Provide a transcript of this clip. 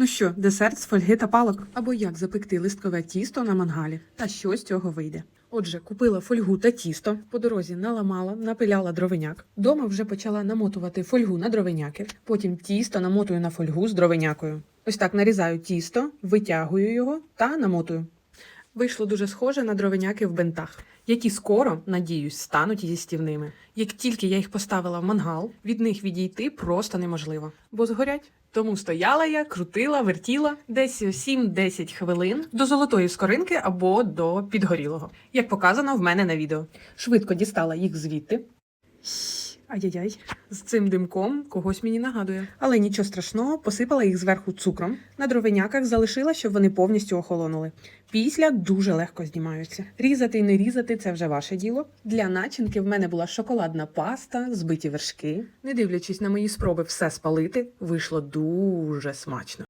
Ну що, десерт з фольги та палок? Або як запекти листкове тісто на мангалі? Та що з цього вийде? Отже, купила фольгу та тісто. По дорозі наламала, напиляла дровиняк. Дома вже почала намотувати фольгу на дровиняки. Потім тісто намотую на фольгу з дровинякою. Ось так нарізаю тісто, витягую його та намотую. Вийшло дуже схоже на дровиняки в бентах, які скоро, надіюсь, стануть їстівними. Як тільки я їх поставила в мангал, від них відійти просто неможливо, бо згорять. Тому стояла я, крутила, вертіла десь 7-10 хвилин до золотої скоринки або до підгорілого, як показано в мене на відео. Швидко дістала їх звідти. Ай-яй-яй, з цим димком когось мені нагадує. Але нічого страшного, посипала їх зверху цукром. На дровиняках залишила, щоб вони повністю охолонули. Після дуже легко знімаються. Різати і не різати це вже ваше діло. Для начинки в мене була шоколадна паста, збиті вершки. Не дивлячись на мої спроби все спалити, вийшло дуже смачно.